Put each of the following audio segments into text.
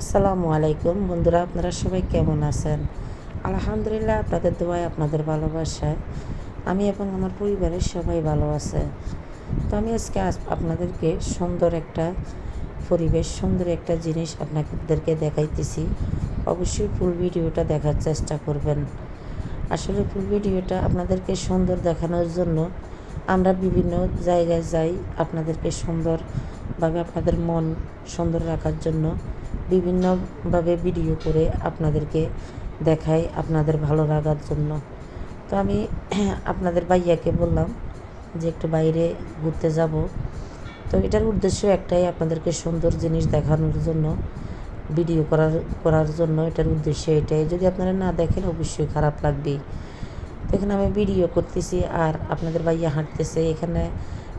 আসসালামু আলাইকুম। বন্ধুরা, আপনারা সবাই কেমন আছেন? আলহামদুলিল্লাহ, আপনাদের দোয়ায়, আপনাদের ভালোবাসায়। আমি এবং আমার পরিবারের সবাই ভালো আছে। তো আমি আজকে আপনাদেরকে সুন্দর একটা পরিবেশ, সুন্দর একটা জিনিস আপনাদেরকে দেখাইতেছি। অবশ্যই ফুল ভিডিওটা দেখার চেষ্টা করবেন। আসলে ফুল ভিডিওটা আপনাদেরকে সুন্দর দেখানোর জন্য আমরা বিভিন্ন জায়গায় যাই, আপনাদেরকে সুন্দরভাবে আপনাদের মন সুন্দর রাখার জন্য বিভিন্নভাবে ভিডিও করে আপনাদেরকে দেখাই আপনাদের ভালো লাগার জন্য। তো আমি আপনাদের ভাইয়াকে বললাম যে একটু বাইরে ঘুরতে যাব। তো এটার উদ্দেশ্য একটাই আপনাদেরকে সুন্দর জিনিস দেখানোর জন্য ভিডিও করার করার জন্য এটার উদ্দেশ্য এটাই। যদি আপনারা না দেখেন, অবশ্যই খারাপ লাগবেই তো এখানে আমি ভিডিও করতেছি আর আপনাদের ভাইয়া হাঁটতেছে। এখানে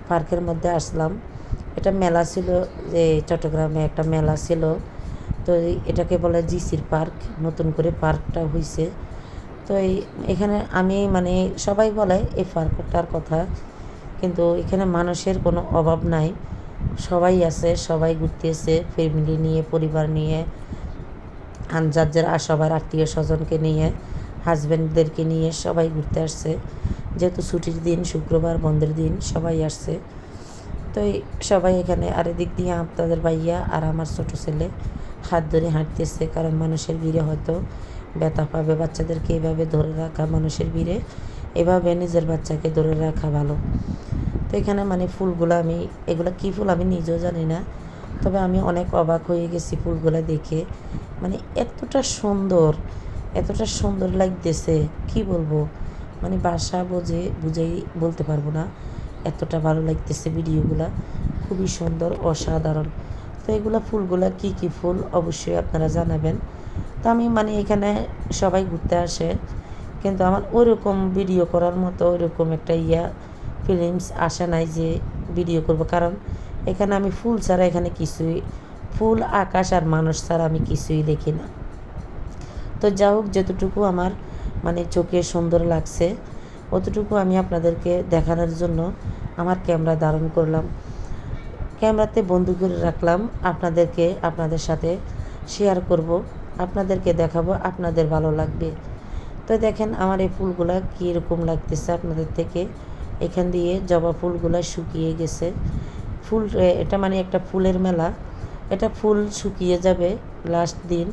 পার্কের মধ্যে আসলাম। এটা মেলা ছিল যে চট্টগ্রামে একটা মেলা ছিল। তো এটাকে বলে জিসির পার্ক, নতুন করে পার্কটা হয়েছে তো এই এখানে আমি মানে সবাই বলে এই পার্কটার কথা, কিন্তু এখানে মানুষের কোনো অভাব নাই। সবাই আছে, সবাই ঘুরতেছে ফ্যামিলি নিয়ে, পরিবার নিয়ে যার যার সবার আত্মীয় স্বজনকে নিয়ে হাজব্যান্ডদেরকে নিয়ে সবাই ঘুরতে আসছে। যেহেতু ছুটির দিন, শুক্রবার, বন্ধের দিন, সবাই আসছে। তো সবাই এখানে আর এদিক দিয়ে আপনাদের ভাইয়া আর আমার ছোট ছেলে। হাত ধরে হাঁটতেছে কারণ মানুষের ভিড়ে হয়তো ব্যথা পাবে। বাচ্চাদেরকে এভাবে ধরে রাখা মানুষের ভিড়ে, এভাবে নিজের বাচ্চাকে ধরে রাখা ভালো। তো এখানে মানে ফুলগুলো আমি, এগুলো কী ফুল আমি নিজেও জানি না, তবে আমি অনেক অবাক হয়ে গেছি ফুলগুলো দেখে। মানে এতটা সুন্দর এতটা সুন্দর লাগতেছে, কি বলব? মানে বাসা বুঝে, বুঝেই বলতে পারব না। এতটা ভালো লাগতেছে ভিডিওগুলা। খুবই সুন্দর, অসাধারণ। তো এগুলো ফুলগুলা কি কি ফুল অবশ্যই আপনারা জানাবেন। তো আমি মানে এখানে সবাই ঘুরতে আসে, কিন্তু আমার ওইরকম ভিডিও করার মতো ওইরকম একটা ইয়া ফিলিংস আসে নাই যে ভিডিও করব। কারণ এখানে আমি ফুল ছাড়া এখানে কিছুই, ফুল, আকাশ আর মানুষ ছাড়া আমি কিছুই দেখি না। তো যা হোক, যতটুকু আমার মানে চোখে সুন্দর লাগছে, অতটুকু আমি আপনাদেরকে দেখানোর জন্য আমার ক্যামেরা ধারণ করলাম। ক্যামেরাতে বন্দি করে রাখলাম। আপনাদেরকে আপনাদের সাথে শেয়ার করব। আপনাদেরকে দেখাবো আপনাদের ভালো লাগবে। তো দেখেন আমার এই ফুলগুলা কীরকম লাগতেছে আপনাদের থেকে। এখান দিয়ে জবা ফুলগুলা শুকিয়ে গেছে। ফুল এটা মানে একটা ফুলের মেলা। এটা ফুল শুকিয়ে যাবে লাস্ট দিন।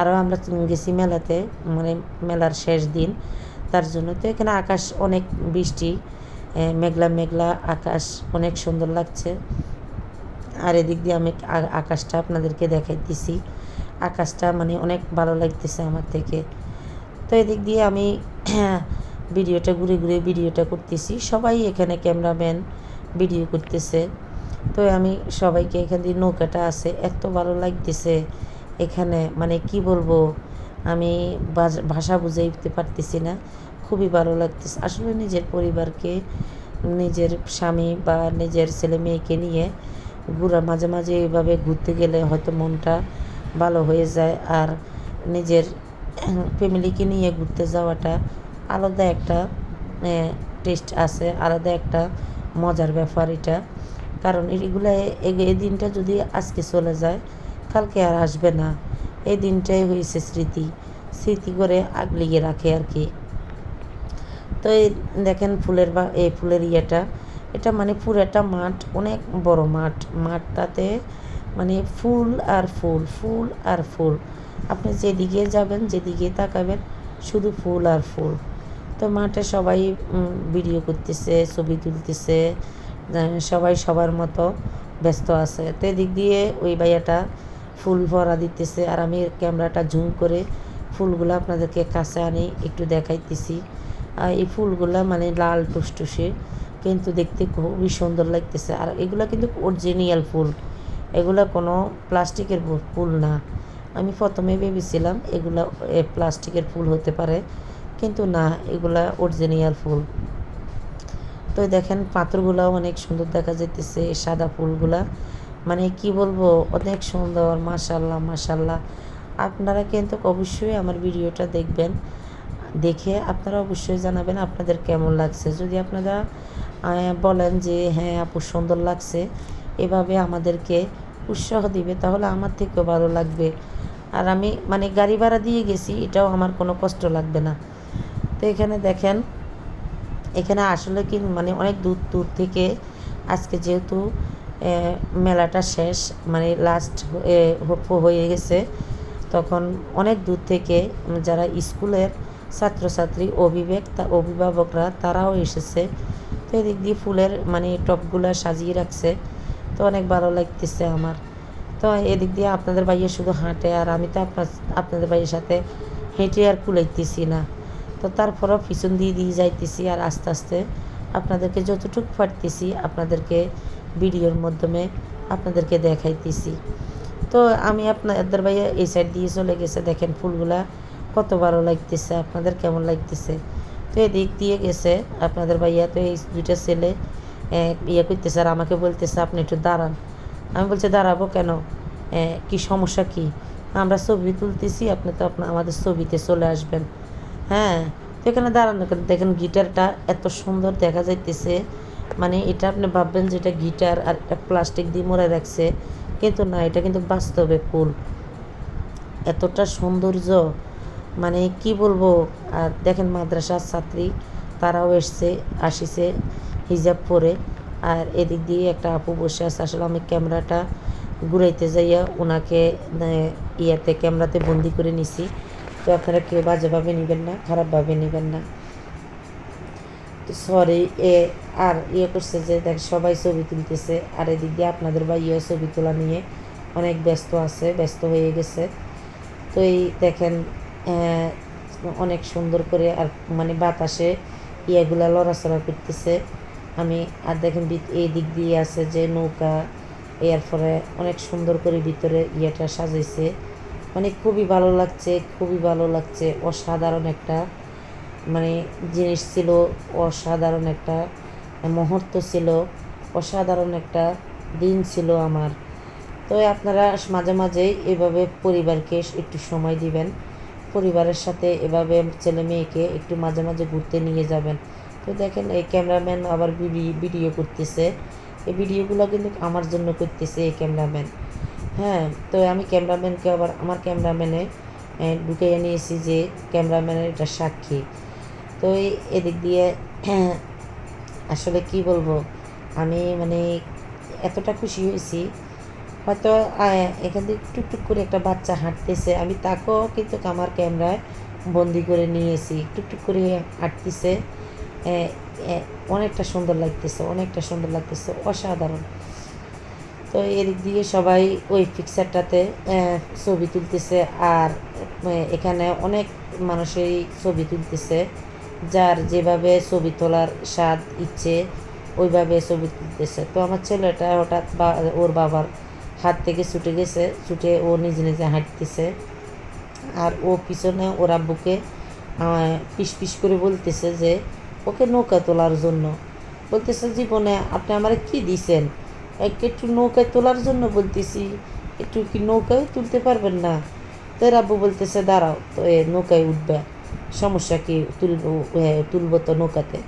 আরও আমরা গেছি মেলাতে মানে মেলার শেষ দিন। তার জন্য তো এখানে আকাশ অনেক বৃষ্টি। মেঘলা মেঘলা আকাশ অনেক সুন্দর লাগছে। আর এদিক দিয়ে আমি আকাশটা আপনাদেরকে দেখাইতেছি আকাশটা মানে অনেক ভালো লাগতেছে আমার থেকে। তো এদিক দিয়ে আমি ভিডিওটা ঘুরে ঘুরে ভিডিওটা করতেছি। সবাই এখানে ক্যামেরাম্যান ভিডিও করতেছে। তো আমি সবাইকে এখান দিয়ে নৌকাটা আছে, এত ভালো লাগতেছে এখানে। মানে কি বলব? আমি ভাষা বুঝাইতে পারতেছি না। খুবই ভালো লাগতেছে। আসলে নিজের পরিবারকে, নিজের স্বামী বা নিজের ছেলে মেয়েকে নিয়ে ঘোরা, মাঝে মাঝে এভাবে ঘুরতে গেলে হয়তো মনটা ভালো হয়ে যায়। আর নিজের ফ্যামিলিকে নিয়ে ঘুরতে যাওয়াটা আলাদা একটা টেস্ট আছে, আলাদা একটা মজার ব্যাপার এটা। কারণ এগুলো এই দিনটা যদি আজকে চলে যায়, কালকে আর আসবে না। এই দিনটাই হয়েছে স্মৃতি। স্মৃতি করে আগলিয়ে রাখে আর কি। তো এই দেখেন ফুলের বা, এই ফুলের ইয়েটা। এটা মানে পুরোটা মাঠ, অনেক বড় মাঠ। মাঠটাতে মানে ফুল আর ফুল ফুল আর ফুল। আপনি যেদিকে যাবেন, যেদিকে তাকাবেন, শুধু ফুল আর ফুল। তো মাঠে সবাই ভিডিও করতেছে, ছবি তুলতেছে সবাই সবার মতো ব্যস্ত আছে। তো এদিক দিয়ে ওই ভাইয়াটা ফুল ভরা দিতেছে, আর আমি ক্যামেরাটা জুম করে ফুলগুলো আপনাদেরকে কাছে আনি, একটু দেখাইতেছি। এই ফুলগুলো মানে লাল টুসটুসে। কিন্তু দেখতে খুবই সুন্দর লাগতেছে। আর এগুলো কিন্তু অরিজিনাল ফুল। এগুলো কোনো প্লাস্টিকের ফুল না। আমি প্রথমে ভেবেছিলাম এগুলো প্লাস্টিকের ফুল হতে পারে। কিন্তু না, এগুলা অরিজিনাল ফুল। তো দেখেন, পাথরগুলাও অনেক সুন্দর দেখা যাইতেছে সাদা ফুলগুলা। মানে কি বলব, অনেক সুন্দর মাশাল্লাহ মাশাল্লাহ আপনারা কিন্তু অবশ্যই আমার ভিডিওটা দেখবেন। দেখে আপনারা অবশ্যই জানাবেন আপনাদের কেমন লাগছে। যদি আপনারা বলেন যে হ্যাঁ আপু, সুন্দর লাগছে। এভাবে আমাদেরকে উৎসাহ দিবে, তাহলে আমার থেকেও ভালো লাগবে। আর আমি মানে গাড়ি ভাড়া দিয়ে গেছি, এটাও আমার কোনো কষ্ট লাগবে না। তো এখানে দেখেন, এখানে আসলে কি মানে অনেক দূর দূর থেকে আজকে যেহেতু মেলাটা শেষ মানে লাস্ট হয়ে গেছে, তখন অনেক দূর থেকে যারা স্কুলের ছাত্রছাত্রী অভিভাবক তা অভিভাবকরা, তারাও এসেছে। তো এদিক দিয়ে ফুলের মানে টপগুলো সাজিয়ে রাখছে। তো অনেক ভালো লাগতেছে আমার। তো এদিক দিয়ে আপনাদের ভাইয়ের শুধু হাঁটে, আর আমি তো আপনার, আপনাদের ভাইয়ের সাথে হেঁটে আর কুলাইতেছি না। তো তারপরও পিছন দিয়ে দিয়ে যাইতেছি, আর আস্তে আস্তে আপনাদেরকে যতটুকু পারতেছি আপনাদেরকে ভিডিওর মাধ্যমে আপনাদেরকে দেখাইতেছি। তো আমি আপনাদের ভাইয়া এই সাইড দিয়ে চলে গেছে। দেখেন ফুলগুলা কত ভালো লাগতেছে, আপনাদের কেমন লাগতেছে? তো এদিক দিয়ে গেছে, আপনাদের ভাইয়া তো এই দুইটা ছেলে ইয়ে করতেছে আর আমাকে বলতেছে, আপনি একটু দাঁড়ান। আমি বলছি, দাঁড়াবো কেন? কি সমস্যা কি? আমরা ছবি তুলতেছি, আপনি তো আপনার আমাদের ছবিতে চলে আসবেন। হ্যাঁ তো এখানে দাঁড়ানো, দেখেন গিটারটা এত সুন্দর দেখা যাইতেছে। মানে এটা আপনি ভাববেন যে এটা গিটার আর একটা প্লাস্টিক দিয়ে মরে রাখছে, কিন্তু না, এটা কিন্তু বাস্তবে ফুল। এতটা সৌন্দর্য। মানে কি বলব? আর দেখেন মাদ্রাসার ছাত্রী, তারাও এসছে, আসিছে হিজাব পরে। আর এদিক দিয়ে একটা আপু বসে আছে, আসলে আমি ক্যামেরাটা ঘুরাইতে যাইয়া ওনাকে ইয়াতে ক্যামেরাতে বন্দি করে নিছি। তো আপনারা কেউ বাজেভাবে নেবেন না, খারাপভাবে নেবেন না। তো সরি এ, আর ইয়ে করছে যে, দেখ, সবাই ছবি তুলতেছে। আর এদিক দিয়ে আপনাদের বা ইয়ে ছবি তোলা নিয়ে অনেক ব্যস্ত আছে, ব্যস্ত হয়ে গেছে। তো এই দেখেন অনেক সুন্দর করে আর মানে বাতাসে ইয়েগুলা লড়াচড়া করতেছে। আমি, আর দেখেন এই দিক দিয়ে আছে যে নৌকা এরপরে অনেক সুন্দর করে ভিতরে ইয়েটা সাজাইছে। মানে খুবই ভালো লাগছে, খুবই ভালো লাগছে। অসাধারণ একটা মানে জিনিস ছিল, অসাধারণ একটা মুহূর্ত ছিল, অসাধারণ একটা দিন ছিল আমার। তো আপনারা মাঝে মাঝেই এভাবে পরিবারকে একটু সময় দিবেন। পরিবারের সাথে এভাবে ছেলে মেয়েকে একটু মাঝে মাঝে ঘুরতে নিয়ে যাবেন। তো দেখেন, এই ক্যামেরাম্যান আবার ভিডি- ভিডিও করতেছে। এই ভিডিওগুলো কিন্তু আমার জন্য করতেছে এই ক্যামেরাম্যান। হ্যাঁ তো আমি ক্যামেরাম্যানকে আবার, আমার ক্যামেরাম্যানে ঢুকাইয়ে নিয়েছি যে ক্যামেরাম্যানের এটা সাক্ষী। তো এদিক দিয়ে, আসলে কি বলব, আমি মানে এতটা খুশি হয়েছি হয়তো এখান থেকে টুকটুক করে একটা বাচ্চা হাঁটতেছে। আমি তাকেও কিন্তু আমার ক্যামেরায় বন্দি করে নিয়েছি। টুকটুক করে হাঁটতেছে। অনেকটা সুন্দর লাগতেছে, অনেকটা সুন্দর লাগতেছে, অসাধারণ। তো এদিক দিয়ে সবাই ওই পিকচারটাতে ছবি তুলতেছে আর এখানে অনেক মানুষই ছবি তুলতেছে। যার যেভাবে ছবি তোলার স্বাদ, ইচ্ছে, ওইভাবে ছবি তুলতেছে। তো আমার ছেলেটা হঠাৎ বা, ওর বাবার হাত থেকে ছুটে গেছে ছুটে ও নিজে নিজে হাঁটতেছে। আর ও পিছনে ওর আহ, পিস পিস করে বলতেছে যে ওকে নৌকা তোলার জন্য। বলতেছে জীবনে আপনি আমার কি দিছেন? এক একটু নৌকায় তোলার জন্য বলতেছি। একটু কি নৌকায় তুলতে পারবেন না? তো এর আব্বু বলতেছে দাঁড়াও তো এ নৌকায় উঠবে। সমস্যা কি? তুলবো তুলবো তো নৌকাতে।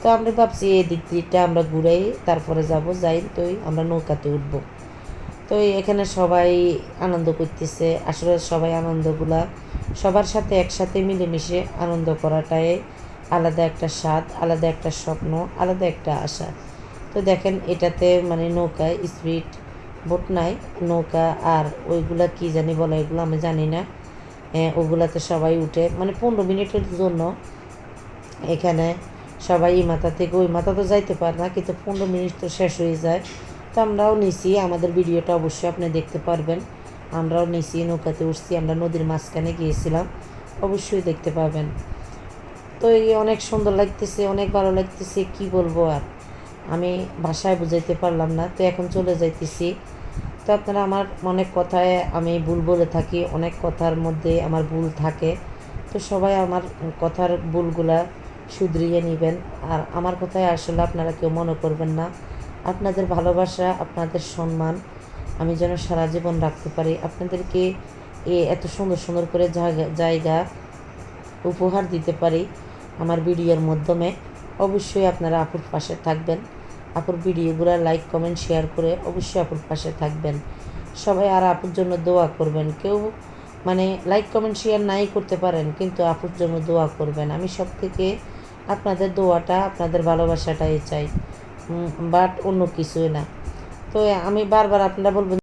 তো আমরা ভাবছি এই দিক দিকটা আমরা ঘুরাই তারপরে যাব যাই তো আমরা নৌকাতে উঠবো। তো এখানে সবাই আনন্দ করতেছে। আসলে সবাই আনন্দগুলা সবার সাথে একসাথে মিলেমিশে আনন্দ করাটাই আলাদা একটা স্বাদ, আলাদা একটা স্বপ্ন, আলাদা একটা আশা। তো দেখেন এটাতে মানে নৌকায় স্পিড, বোট নাই, নৌকা আর ওইগুলা কি জানি বলে এগুলো আমি জানি না। ওগুলাতে সবাই উঠে মানে পনেরো মিনিটের জন্য এখানে সবাই এই মাথা থেকে ওই মাথা তো যাইতে পারে না, কিন্তু পনেরো মিনিট তো শেষ হয়ে যায়। তো আমরাও নিছি, আমাদের ভিডিওটা অবশ্যই আপনি দেখতে পারবেন। আমরাও নিছি, নৌকাতে উঠছি, আমরা নদীর মাঝখানে গিয়েছিলাম, অবশ্যই দেখতে পাবেন। তো এই অনেক সুন্দর লাগতেছে, অনেক ভালো লাগতেছে, কি বলব আর? আমি ভাষায় বুঝাইতে পারলাম না, তো এখন চলে যাইতেছি। তো আপনারা আমার অনেক কথায় আমি ভুল বলে থাকি, অনেক কথার মধ্যে আমার ভুল থাকে। তো সবাই আমার কথার ভুলগুলা শুধরিয়ে নেবেন। আর আমার কথায় আসলে আপনারা কেউ মনে করবেন না। আপনাদের ভালোবাসা, আপনাদের সম্মান আমি যেন সারা জীবন রাখতে পারি। আপনাদেরকে এ এত সুন্দর সুন্দর করে জায়গা জায়গা উপহার দিতে পারি আমার ভিডিওর মাধ্যমে। অবশ্যই আপনারা আপুর পাশে থাকবেন। আপুর ভিডিওগুলো লাইক কমেন্ট শেয়ার করে অবশ্যই আপুর পাশে থাকবেন। সবাই আর আপুর জন্য দোয়া করবেন। কেউ মানে লাইক কমেন্ট শেয়ার নাই করতে পারেন, কিন্তু আপুর জন্য দোয়া করবেন। আমি সব থেকে আপনাদের দোয়াটা, আপনাদের ভালোবাসাটাই চাই। বাট অন্য কিছুই না। তো আমি বারবার আপনারা বলবেন